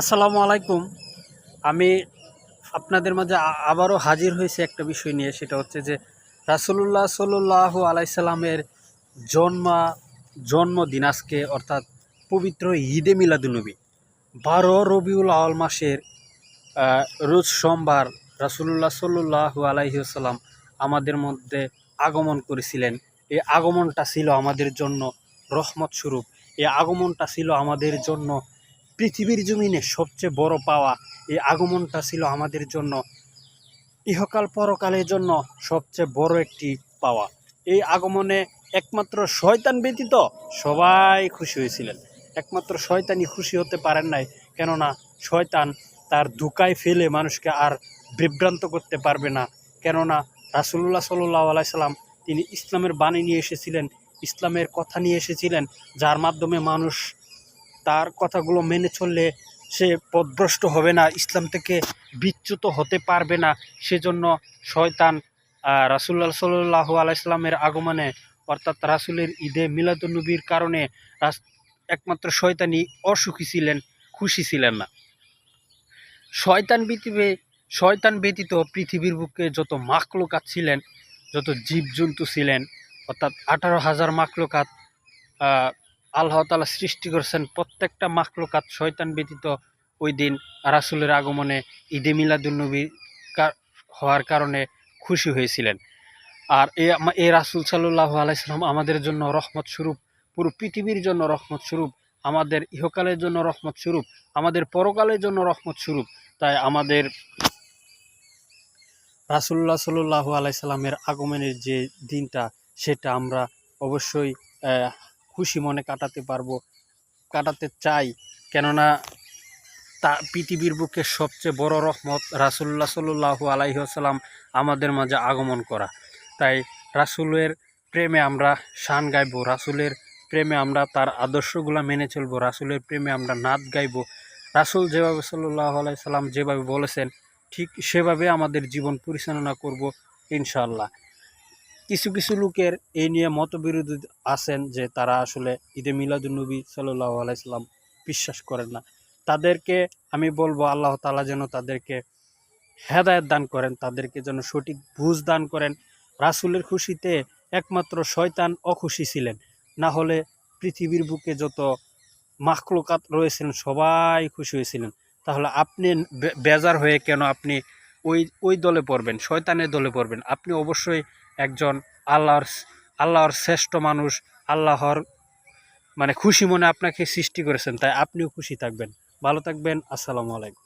আসসালামু আলাইকুম। আমি আপনাদের মাঝে আবারও হাজির হয়েছে একটা বিষয় নিয়ে, সেটা হচ্ছে যে রাসুলুল্লাহ সাল্লাহ আলাইসাল্লামের জন্মা, জন্মদিন আজকে, অর্থাৎ পবিত্র ঈদে মিলাদুনবী বারো রবিউল আওয়াল মাসের রোজ সোমবার রাসুলুল্লাহ সাল্লাহ আলাইসাল্লাম আমাদের মধ্যে আগমন করেছিলেন। এই আগমনটা ছিল আমাদের জন্য রহমত স্বরূপ। এই আগমনটা ছিল আমাদের জন্য পৃথিবীর জমিনে সবচেয়ে বড় পাওয়া এই আগমনটা ছিল আমাদের জন্য, ইহকাল পরকালের জন্য সবচেয়ে বড় একটি পাওয়া। এই আগমনে একমাত্র শয়তান ব্যতীত সবাই খুশি হয়েছিলেন। একমাত্র শয়তানই খুশি হতে পারেন নাই, কেননা শয়তান তার দুকায় ফেলে মানুষকে আর বিভ্রান্ত করতে পারবে না। কেননা রাসুল্লাহ সাল্লাহ আলাইসাল্লাম তিনি ইসলামের বাণী নিয়ে এসেছিলেন, ইসলামের কথা নিয়ে এসেছিলেন, যার মাধ্যমে মানুষ তার কথাগুলো মেনে চললে সে পদভ্রষ্ট হবে না, ইসলাম থেকে বিচ্যুত হতে পারবে না। সেজন্য শয়তান রাসুল্লাহ সাল্লাহ আলাইসলামের আগমনে, অর্থাৎ রাসুলের ঈদে মিলাদুন্নবীর কারণে একমাত্র শয়তানই অসুখী ছিলেন, খুশি ছিলেন না। শয়তান ব্যতীবে, শয়তান ব্যতীত পৃথিবীর বুকে যত মাকলুকাত ছিলেন, যত জীবজন্তু ছিলেন, অর্থাৎ আঠারো হাজার মাকলুকাত আল্লাহ তালা সৃষ্টি করেছেন প্রত্যেকটা মাকলুকাত শয়তান ব্যতীত ওই দিন রাসুলের আগমনে ঈদে মিলাদুলনবী হওয়ার কারণে খুশি হয়েছিলেন। আর এ রাসুল সাল্লাহ আলাইসালাম আমাদের জন্য রহমত স্বরূপ, পুরো পৃথিবীর জন্য রহমত স্বরূপ, আমাদের ইহকালের জন্য রহমত স্বরূপ, আমাদের পরকালের জন্য রহমত স্বরূপ। তাই আমাদের রাসুল্লাহ সাল্লাহ আলাইসাল্লামের আগমনের যে দিনটা, সেটা আমরা অবশ্যই খুশি মনে কাটাতে পারব, কাটাতে চাই। কেননা তা পৃথিবীর বুকে সবচেয়ে বড় রহমত রাসুল্লাহ সাল্লাহ আলাইসাল্লাম আমাদের মাঝে আগমন করা। তাই রাসুলের প্রেমে আমরা শান গাইবো, রাসুলের প্রেমে আমরা তার আদর্শগুলো মেনে চলবো, রাসুলের প্রেমে আমরা নাচ গাইবো। রাসুল যেভাবে সাল্লাহ আলাইসাল্লাম যেভাবে বলেছেন, ঠিক সেভাবে আমাদের জীবন পরিচালনা করব ইনশাল্লাহ কিছু কিছু লোকের এই নিয়ে মতবিরোধী আছেন যে তারা আসলে ঈদে মিলাদুলনবী সাল্লাহ আলাইসাল্লাম বিশ্বাস করেন না। তাদেরকে আমি বলব, আল্লাহ তালা যেন তাদেরকে হেদায়ত দান করেন, তাদেরকে যেন সঠিক বুঝ দান করেন। রাসুলের খুশিতে একমাত্র শয়তান অখুশি ছিলেন। না হলে পৃথিবীর বুকে যত মাখলুকাত রয়েছেন সবাই খুশি হয়েছিলেন। তাহলে আপনি বেজার হয়ে কেন আপনি ওই ওই দলে পড়বেন, শয়তানের দলে পড়বেন। আপনি অবশ্যই একজন আল্লাহর আল্লাহর শ্রেষ্ঠ মানুষ, আল্লাহর মানে খুশি মনে আপনাকে সৃষ্টি করেছেন, তাই আপনিও খুশি থাকবেন। ভালো থাকবেন, আসসালামু আলাইকুম।